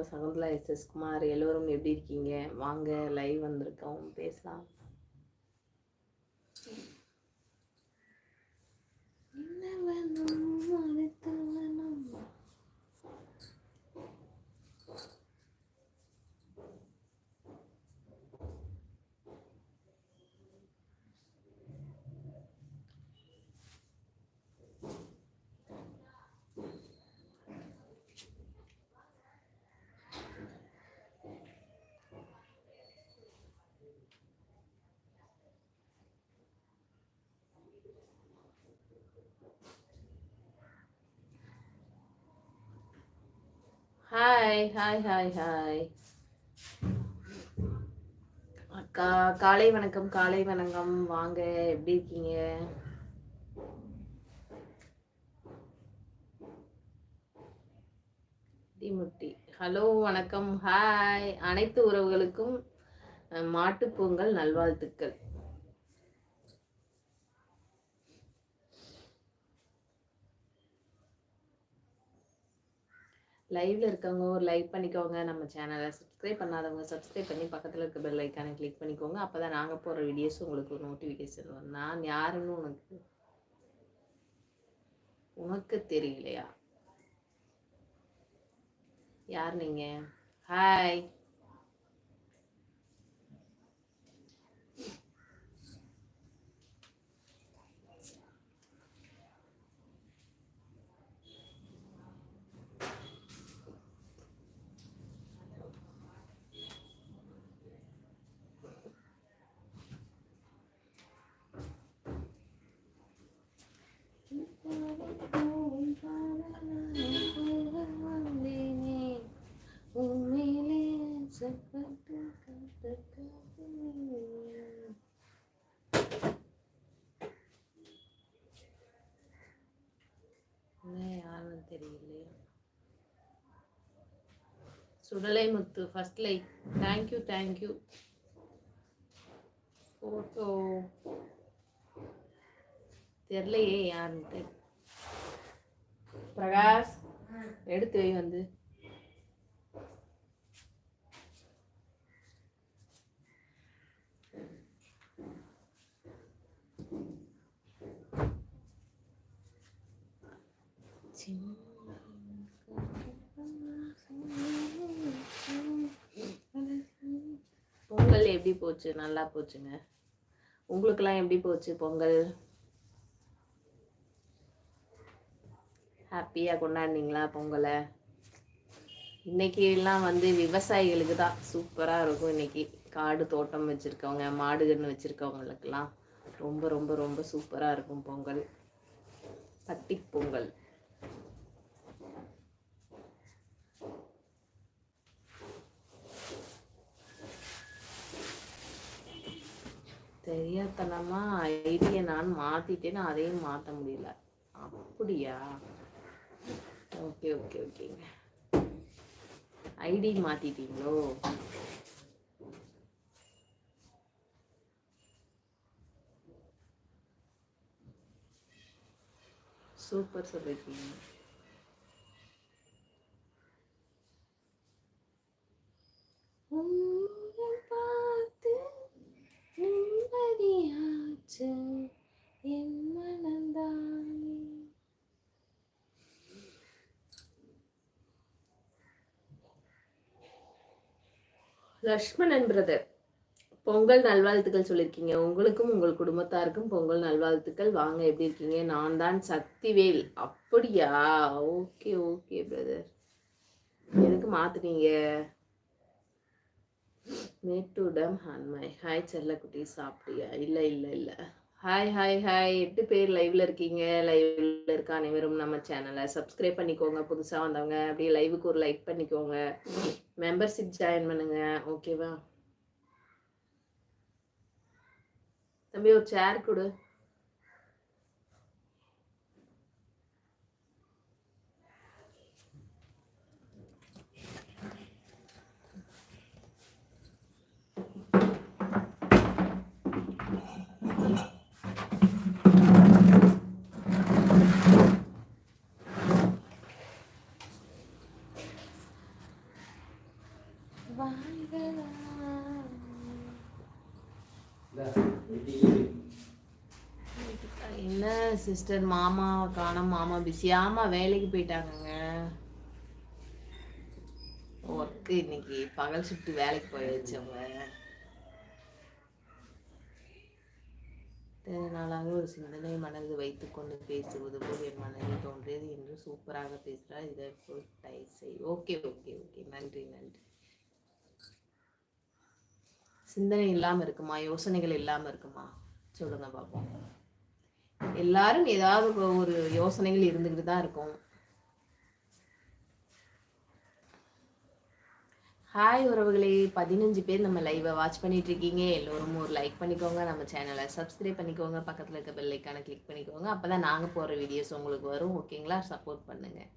உங்கள் சகுந்தலா எஸ் குமார் எல்லோரும் எப்படி இருக்கீங்க? வாங்க லைவ் வந்திருக்கோம் பேசலாம். என்ன வேணும் ஹாய் ஹாய் ஹாய் ஹாய் அக்கா காலை வணக்கம் காலை வணக்கம். வாங்க எப்படி இருக்கீங்க? டிமுட்டி ஹலோ வணக்கம். ஹாய் அனைத்து உறவுகளுக்கும் மாட்டுப்பொங்கல் நல்வாழ்த்துக்கள். லைவ்ல இருக்கவங்க ஒரு லைக் பண்ணிக்கோங்க. நம்ம சேனலை சப்ஸ்கிரைப் பண்ணாதவங்க சப்ஸ்கிரைப் பண்ணி பக்கத்தில் இருக்க பெல் ஐக்கானை கிளிக் பண்ணிக்கோங்க. அப்போ தான் நாங்கள் போகிற வீடியோஸ் உங்களுக்கு நோட்டிஃபிகேஷன் வரும். நான் யாருன்னு உனக்கு உனக்கு தெரியலையா? யார் நீங்கள் ஹாய் உண்மையிலே சப்பட்டு யாருன்னு தெரியலையே Sudalai Muthu first like thank you thank you photo தெரிலையே யாருன்ட்டு. பிரகாஷ் எடுத்து வை வந்து. எப்படி போச்சு? நல்லா போச்சுங்க. உங்களுக்கெல்லாம் எப்படி போச்சு பொங்கல்? ஹாப்பியாக கொண்டாடினீங்களா பொங்கலை? இன்னைக்கு வந்து விவசாயிகளுக்கு தான் சூப்பராக இருக்கும் இன்னைக்கு. காடு தோட்டம் வச்சுருக்கவங்க மாடு கன்று வச்சுருக்கவங்களுக்கெல்லாம் ரொம்ப ரொம்ப ரொம்ப சூப்பராக இருக்கும் பொங்கல். பட்டி பொங்கல். தெரியாதனமா ஐடியை நான் மாத்திட்டேன்னு அதையும் மாற்ற முடியல. அப்படியா? ஓகே ஓகே ஓகேங்க ஐடி மாத்திட்டீங்களோ? சூப்பர் சொல்லிருக்கீங்க உன்னை பார்த்து நிம்மதியாச்சு என் மனந்தானே லக்ஷ்மணன் பிரதர். பொங்கல் நல்வாழ்த்துக்கள் சொல்லியிருக்கீங்க. உங்களுக்கும் உங்கள் குடும்பத்தாருக்கும் பொங்கல் நல்வாழ்த்துக்கள். வாங்க எப்படி இருக்கீங்க? நான் தான் சக்திவேல். அப்படியா? Okay okay brother. எதுக்கு மாத்துனீங்க? மேட்டூடம் ஹன்மை ஹாய் செல்லக்குட்டி. சாப்பிட்டியா? இல்லை இல்லை இல்லை. ஹாய் ஹாய் ஹாய் எட்டு பேர் லைவ்ல இருக்கீங்க. லைவ்ல இருக்க அனைவரும் நம்ம சேனலை சப்ஸ்கிரைப் பண்ணிக்கோங்க. புதுசாக வந்தவங்க அப்படியே லைவுக்கு ஒரு லைக் பண்ணிக்கோங்க. மெம்பர்ஷிப் ஜாயின் பண்ணுங்க. ஓகேவா தம்பி ஒரு சேர் கொடு. என்ன சிஸ்டர் மாமா காணோம் மாமா பிஸி ஆமா வேலைக்கு போயிட்டாங்கங்க. ஒர்க்கு இன்னைக்கு பகல் ஷிஃப்ட் வேலைக்கு போயாச்சு அவங்க நாளாக ஒரு சிந்தனை மனதில் வைத்துக்கொண்டு பேசுவது போல் என் மனதில் தோன்றியது. என்று சூப்பராக பேசுகிறார். இதை போய் டை செய். ஓகே ஓகே ஓகே நன்றி நன்றி. சிந்தனை இல்லாமல் இருக்குமா? யோசனைகள் இல்லாமல் இருக்குமா? சொல்லுங்க பார்ப்போம் எல்லாரும் ஏதாவது ஒரு- யோசனைகள் இருந்துக்கிட்டு தான் இருக்கும். ஹாய் உறவுகளே பதினஞ்சு பேர் நம்ம லைவை வாட்ச் பண்ணிட்டு இருக்கீங்க எல்லோரும் ஒரு லைக் பண்ணிக்கோங்க. நம்ம சேனலை சப்ஸ்கிரைப் பண்ணிக்கோங்க. பக்கத்தில் இருக்க பெல் கிளிக் பண்ணிக்கோங்க. அப்போ தான் நாங்கள் போகிற வீடியோஸ் உங்களுக்கு வரும். ஓகேங்களா சப்போர்ட் பண்ணுங்கள்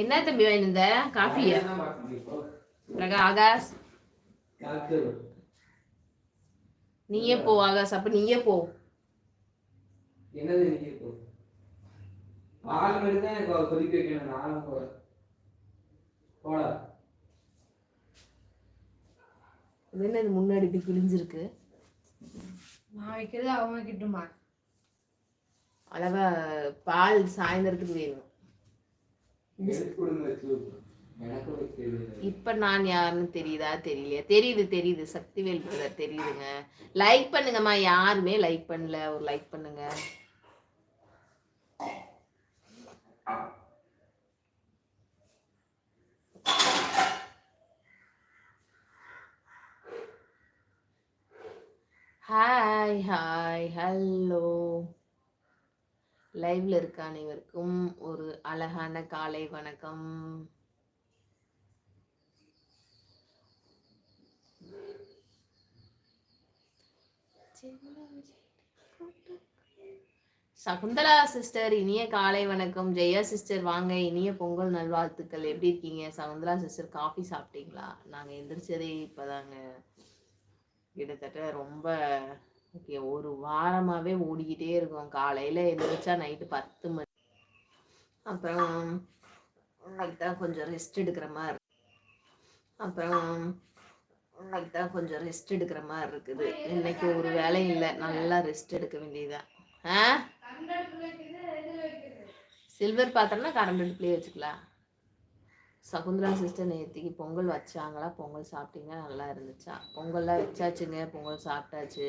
என்ன தம்பி வாங்கியிருந்த? காஃபியா? பிரகா ஆகாஷ்? நீயே போ ஆகாஷ். அப்ப நீயே போ. என்னது இன்னைக்கு இப்போ பால் மட்டும் தான் எனக்கு கொதிக்க வைக்கணும். நானும் போறேன் போடா. இது என்ன இது முன்னாடி இப்படி கிழிஞ்சிருக்கு? நான் வைக்கிறது அவங்க கிட்டுமா அளவா பால் சாயந்தரத்துக்கு வேணும் எடுத்து கொடுங்க வச்சு எனக்கு வைக்கிறது இப்ப நான் யாருன்னு தெரியுதா? தெரியலையா. தெரியுது தெரியுது. சக்திவேல் பிரதர் தெரியுதுங்க. லைக் பண்ணுங்கம்மா. யாருமே லைக் பண்ணல. ஒரு லைக் பண்ணுங்க. ஹாய் ஹாய் ஹலோ லைவ்ல இருக்க அனைவருக்கும் ஒரு அழகான காலை வணக்கம். சகுந்தலா சிஸ்டர் இனிய காலை வணக்கம். ஜெயா சிஸ்டர் வாங்க. இனிய பொங்கல் நல்வாழ்த்துக்கள். எப்படி இருக்கீங்க? சகுந்தலா சிஸ்டர் காஃபி சாப்பிட்டீங்களா? நாங்க எந்திரிச்சதே இப்பதாங்க. கிட்டத்தட்ட ரொம்ப ஓகே ஒரு வாரமாவே ஓடிக்கிட்டே இருக்கும். காலையில எழுந்திரிச்சா நைட்டு பத்து மணி. அப்புறம் இன்னைக்கு தான் கொஞ்சம் ரெஸ்ட் எடுக்கிற மாதிரி அப்புறம் இன்னைக்கு தான் கொஞ்சம் ரெஸ்ட் எடுக்கிற மாதிரி இருக்குது. இன்னைக்கு ஒரு வேலையும் இல்லை. நல்லா ரெஸ்ட் எடுக்க வேண்டியதுதான். ஆ? சில்வர் பாத்திரம்னா கரண்ட் அடுப்புலேயே வச்சுக்கலாம் சகுந்தரா சிஸ்டர் நேற்றுக்கு பொங்கல் வச்சாங்களா? பொங்கல் சாப்பிட்டீங்க நல்லா இருந்துச்சா? பொங்கல்லாம் வச்சாச்சுங்க. பொங்கல் சாப்பிட்டாச்சு.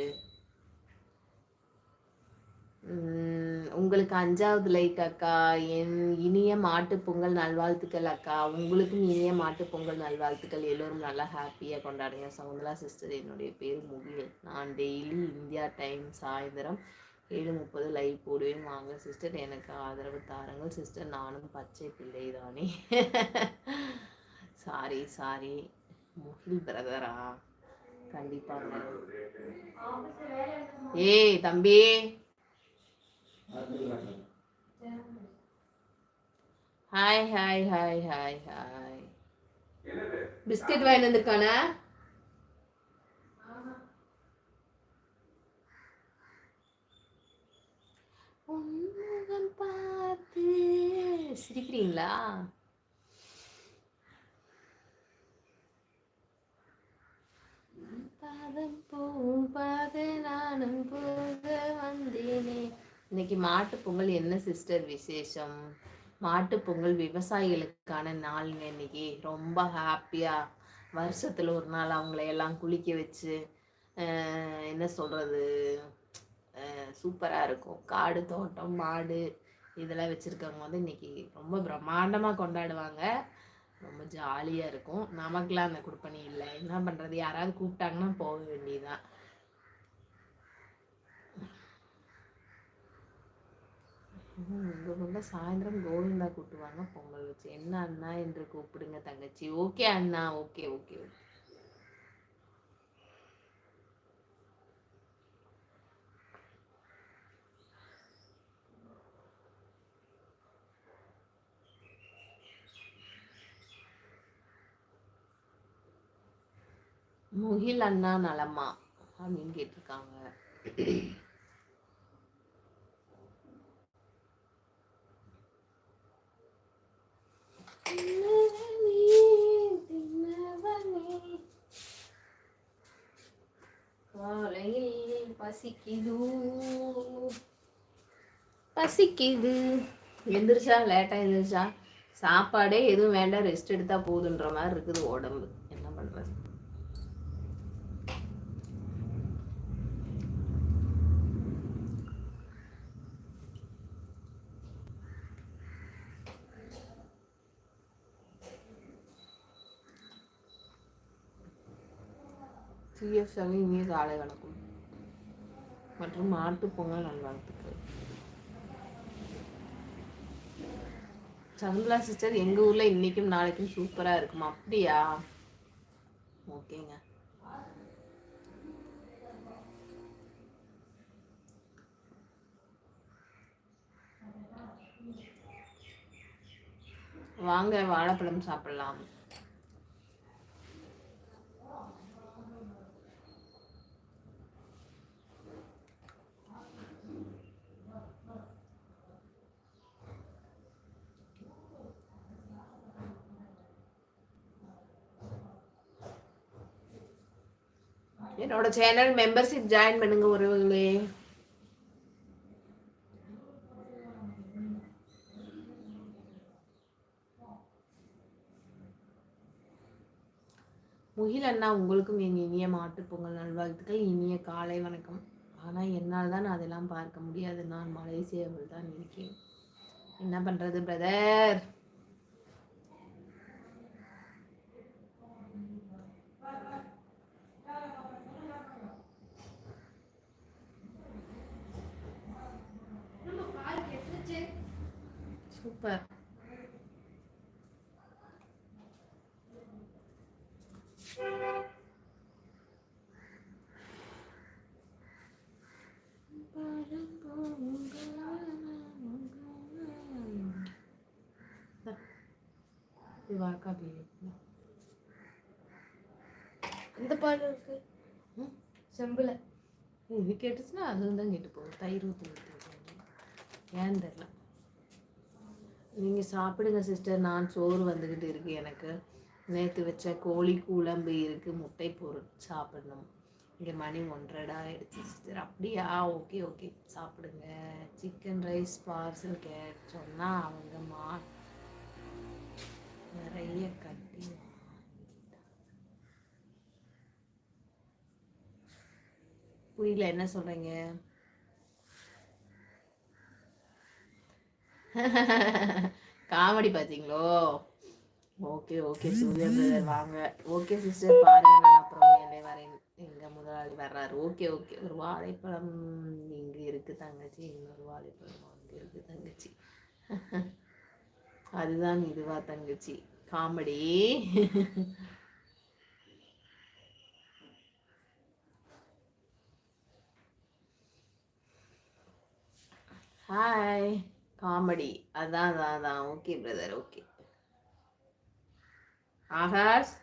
உங்களுக்கு அஞ்சாவது லைக் அக்கா என் இனிய மாட்டு பொங்கல் நல்வாழ்த்துக்கள் அக்கா. உங்களுக்கும் இனிய மாட்டு பொங்கல் நல்வாழ்த்துக்கள். எல்லோரும் நல்லா ஹாப்பியாக கொண்டாடுங்க. சவுந்தலா சிஸ்டர் என்னுடைய பேர் முகில். நான் டெய்லி இந்தியா டைம் சாயந்தரம் ஏழு முப்பது லைவ் போடுவேன். வாங்க சிஸ்டர் எனக்கு ஆதரவு தாருங்கள். சிஸ்டர் நானும் பச்சை பிள்ளை தானே சாரி சாரி முகில் பிரதரா கண்டிப்பாக ஏய் தம்பி. Hi hi hi hi hi biscuit வாங்கிட்டு வந்திருக்கானே? உன்முகம் பார்த்து சிரிக்கிறீங்களா? பாதம் பூவும் பாத நானும் போக இன்னைக்கு மாட்டு பொங்கல் என்ன சிஸ்டர் விசேஷம்? மாட்டு பொங்கல் விவசாயிகளுக்கான நாளுங்க இன்னைக்கு? ரொம்ப ஹாப்பியாக வருஷத்தில் ஒரு நாள் அவங்கள எல்லாம் குளிக்க வச்சு என்ன சொல்கிறது சூப்பராக இருக்கும். காடு தோட்டம் மாடு இதெல்லாம் வச்சுருக்கவங்க வந்து இன்னைக்கு ரொம்ப பிரம்மாண்டமாக கொண்டாடுவாங்க. ரொம்ப ஜாலியாக இருக்கும். நமக்கெலாம் அந்த குடுப்பணி இல்லை. என்ன பண்ணுறது யாராவது கூப்பிட்டாங்கன்னா போக வேண்டியதுதான். உங்க சாயந்தரம் கோவிந்தா கூட்டுவாங்க பொங்கல் வச்சு. என்ன அண்ணா என்று கூப்பிடுங்க தங்கச்சி. ஓகே அண்ணா. Okay okay okay. முகில் அண்ணா நலமா அப்படின்னு கேட்டிருக்காங்க. பசிக்குது. பசிக்குது. எந்திரிச்சா லேட்டாக எந்திரிச்சா சாப்பாடே எதுவும் வேண்டாம் ரெஸ்ட் எடுத்தா போதுன்ற மாதிரி இருக்குது உடம்பு. என்ன பண்றது? சிஎஃப் சங்க இனிய காலை வணக்கம். மற்றும் மாட்டுப்பொங்கல் நல்வாழ்த்துக்கள். சகுந்தலா சிஸ்டர் எங்கள் ஊரில் இன்னைக்கும் நாளைக்கும் சூப்பராக இருக்குமா? அப்படியா? ஓகேங்க. வாங்க வாழைப்பழம் சாப்பிடலாம். என்னோட சேனல் மெம்பர்ஷிப் ஜாயின் பண்ணுங்க உறவுகளே. முகில் அண்ணா உங்களுக்கும் என் இனிய மாட்டுப் பொங்கல் நல்வாழ்த்துக்கள் இனிய காலை வணக்கம். ஆனால் என்னால் தான் அதெல்லாம் பார்க்க முடியாது. நான் மலேசியாவில் தான் இருக்கேன். என்ன பண்ணுறது பிரதர் சூப்பர் வாக்கா பேரு இந்த பால் இருக்கு. செம்புல இது கேட்டுச்சுன்னா அதுவும் தான் கேட்டு போகும் தயிர் ஊற்றி ஏன்னு தெரில நீங்கள் சாப்பிடுங்க சிஸ்டர் நான் சோறு வந்துக்கிட்டு இருக்கு எனக்கு. நேற்று வச்ச கோழி குழம்பு இருக்குது முட்டை பொருள் சாப்பிடணும். இங்கே மணி ஒன்றரை ஆகிடுச்சு சிஸ்டர் அப்படியா? ஓகே ஓகே சாப்பிடுங்க. சிக்கன் ரைஸ் பார்சல் கே சொன்னால் அவங்க மா நிறைய கட்டி புரியல என்ன சொல்கிறீங்க காமெடி பார்த்தீங்களோ ஓகே ஓகே சூர்யா பிரதர் வாங்க. ஓகே சிஸ்டர் பாருங்க நான் அப்புறம் என்னை வரேன் எங்க முதலாளி வர்றாரு. Okay okay. ஒரு வாழைப்பழம் இங்க இருக்கு தங்கச்சி. இன்னொரு வாழைப்பழம் அங்க இருக்கு தங்கச்சி. அதுதான் இதுவா தங்கச்சி. காமெடி. Hi comedy. அதான் அதான் அதான். Okay brother okay. ஆகாஷ்?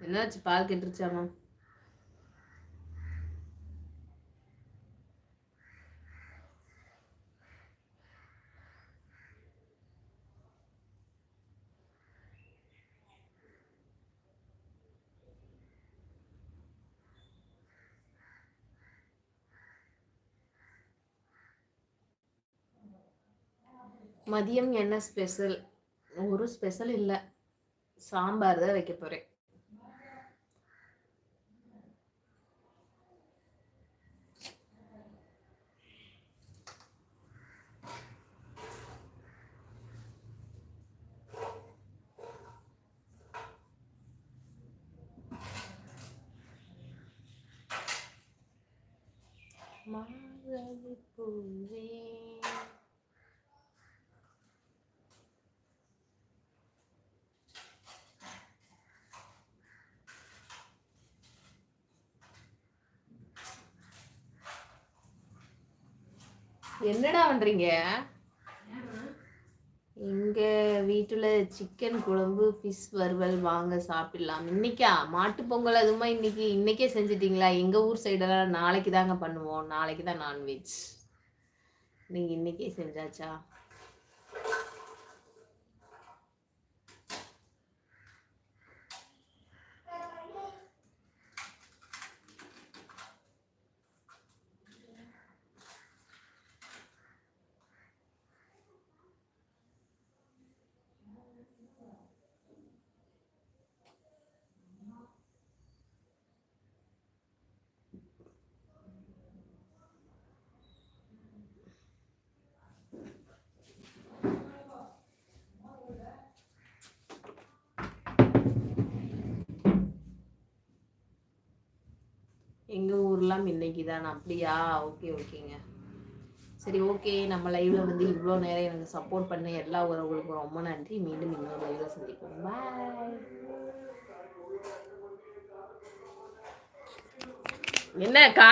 என்னாச்சு? பால் கெட்டுருச்சாமா? மதியம் என்ன ஸ்பெஷல் ஒரு ஸ்பெஷல் இல்லை. சாம்பார் தான் வைக்க போகிறேன் மார்கழி பூவே என்னடா பண்ணுறீங்க எங்கள் வீட்டில் சிக்கன் குழம்பு ஃபிஷ் வறுவல் வாங்க சாப்பிடலாம். இன்னைக்கா? மாட்டு பொங்கல் அதுமா இன்னைக்கு இன்னைக்கே செஞ்சிட்டிங்களா? எங்கள் ஊர் சைடெல்லாம் நாளைக்கு தாங்க பண்ணுவோம். நாளைக்கு தான் நான்வெஜ் நீங்கள் இன்னைக்கே செஞ்சாச்சா? ப்ரோக்ராம் இன்னைக்கு தான் அப்படியா? ஓகே ஓகேங்க. சரி ஓகே. நம்ம லைவ்ல வந்து இவ்வளோ நேரம் எனக்கு சப்போர்ட் பண்ண எல்லா உறவுகளுக்கும் ரொம்ப நன்றி. மீண்டும் இன்னொரு லைவ்ல சந்திப்போம். பாய் என்ன கா